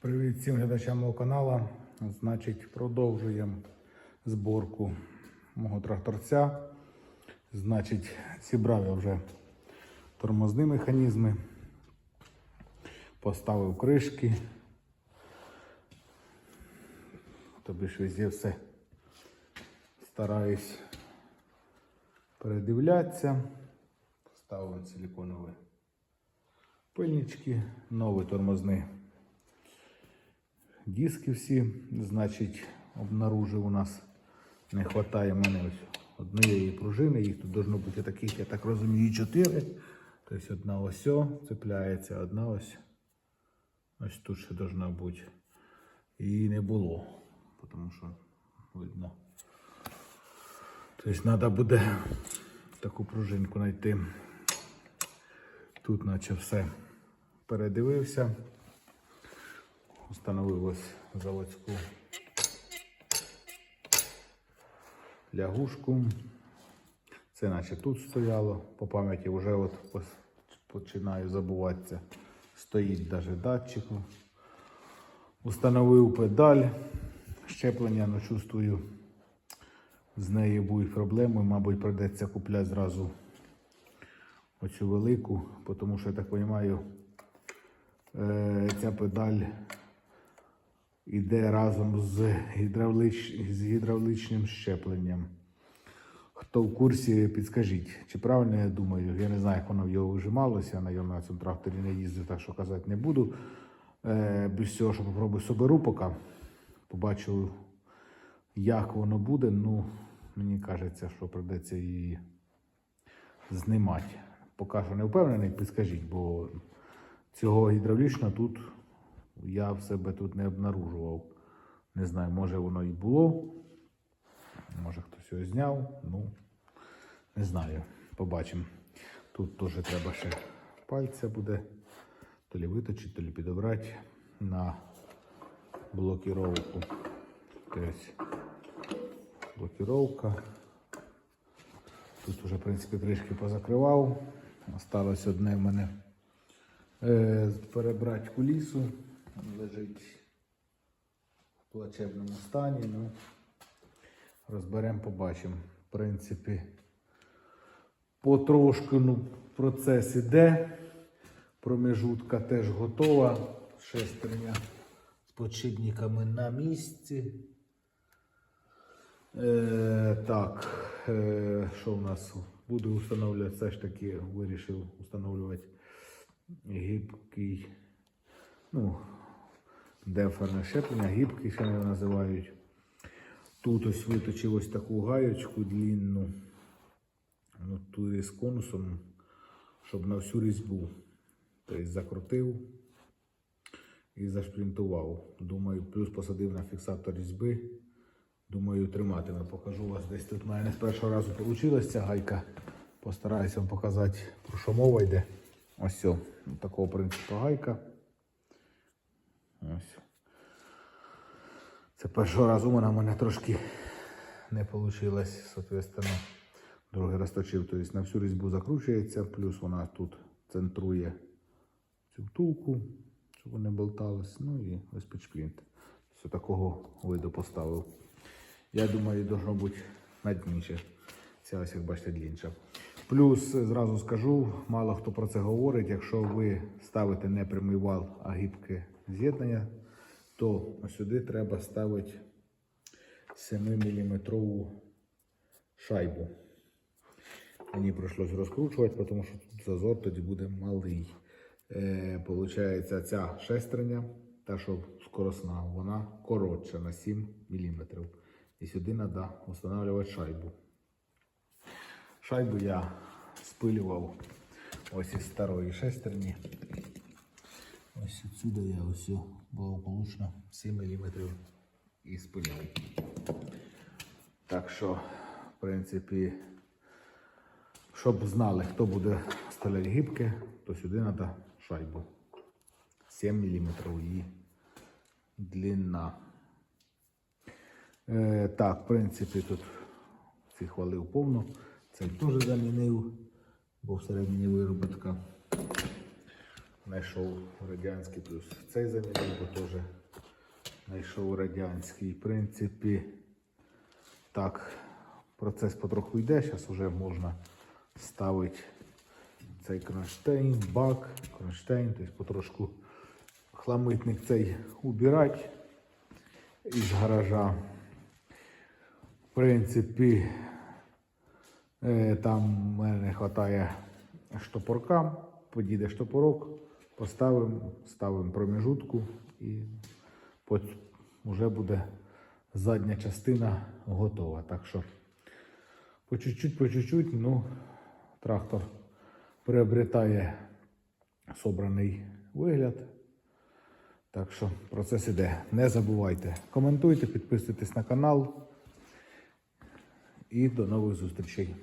Привіт всім глядачам мого каналу. Значить, продовжуємо зборку мого тракторця. Значить, зібрав я вже тормозні механізми, поставив кришки. Тобі ж везде все стараюсь передивлятися. Поставив силиконові пильнички, новий тормозний диски всі. Значить, обнаружив у нас не вистачає мене ось однієї пружини. Їх тут должно бути таких, я так розумію, чотири. Тобто одна ось цепляється, одна ось. Ось тут ще должна бути. І не було. Тому що видно. Тобто треба буде таку пружинку знайти. Тут наче все передивився. Установив ось заводську лягушку. Це наче тут стояло. По пам'яті вже от починаю забуватися. Стоїть навіть датчик. Установив педаль. Щеплення, ну чувствую, з нею будуть проблеми. Мабуть, прийдеться купляти зразу оцю велику, тому що я так розумію, е, ця педаль йде разом з, гідравлич... з гідравличним щепленням. Хто в курсі, підскажіть, чи правильно я думаю, я не знаю, як воно в його вижималося, на йому на цьому тракторі не їздив, так що казати не буду. Е, без цього, що попробую соберу поки. Побачу, як воно буде. Ну, мені кажеться, що прийдеться її знімати. Поки що не впевнений, підскажіть, бо цього гідравлічного тут я в себе тут не обнаружував. Не знаю, може воно і було. Може хтось його зняв. Ну, не знаю. Побачимо. Тут теж треба ще пальця буде. То лі виточити, то лі підобрати на блокіровку. Тобто блокіровка. Тут вже, в принципі, кришки позакривав. Осталось одне в мене е, перебрати кулісу. Лежить в плачебному стані. Ну, розберемо, побачимо. В принципі, потрошку ну, процес іде. Промежутка теж готова. Шестерня з подшипниками на місці. Е, так, е, що в нас? Буду встановлювати, все ж таки вирішив встановлювати гібкий, ну, демпферне щеплення, гібкий ще не називають. Тут ось виточив ось таку гаєчку длінну, ну, тут із конусом, щоб на всю різьбу. Тобто закрутив і зашплінтував. Думаю, плюс посадив на фіксатор різьби. Думаю, триматиме. Покажу вас десь тут. У мене з першого разу вийшла ця гайка. Постараюся вам показати, про що мова йде. Ось все. Такого принципу гайка. Ось. Це першого разу вона в мене трошки не вийшло, соответственно. Другий раз точив, тобто на всю різьбу закручується, плюс вона тут центрує цю втулку, щоб не болталось. Ну і ось підшплінт. Все такого виду поставив. Я думаю, должно бути надніше. Ця ось, як бачите, длінша. Плюс зразу скажу, мало хто про це говорить. Якщо ви ставите не прямий вал, а гібке з'єднання, то сюди треба ставити 7-мм шайбу. Мені прийшлось розкручувати, тому що тут зазор тоді буде малий. Е, Получається, ця шестерня, та що скоросна, вона коротша на 7 мм. І сюди треба встановлювати шайбу. Шайбу я спилював ось із старої шестерні. Ось відсюди я ось благополучно 7 мм і спиляв. Так що, в принципі, щоб знали, хто буде вставляти гібки, то сюди треба шайбу. 7 мм її длина. Е, так, в принципі, тут ці хвалив повно. Цей теж замінив, бо всередині вироботка. Знайшов радянський плюс. Цей замінив, бо теж знайшов радянський. В принципі, так, процес потроху йде. Зараз вже можна ставити цей кронштейн, бак, кронштейн, тобто потрошку хламитник цей убирати із гаража. В принципі, е, там в мене не вистачає штопорка. Подійде штопорок, поставимо, ставимо проміжутку і вже буде задня частина готова. Так що по чуть-чуть, по чуть-чуть, ну, трактор приобретає собраний вигляд. Так що процес іде. Не забувайте. Коментуйте, підписуйтесь на канал. І до нових зустрічей.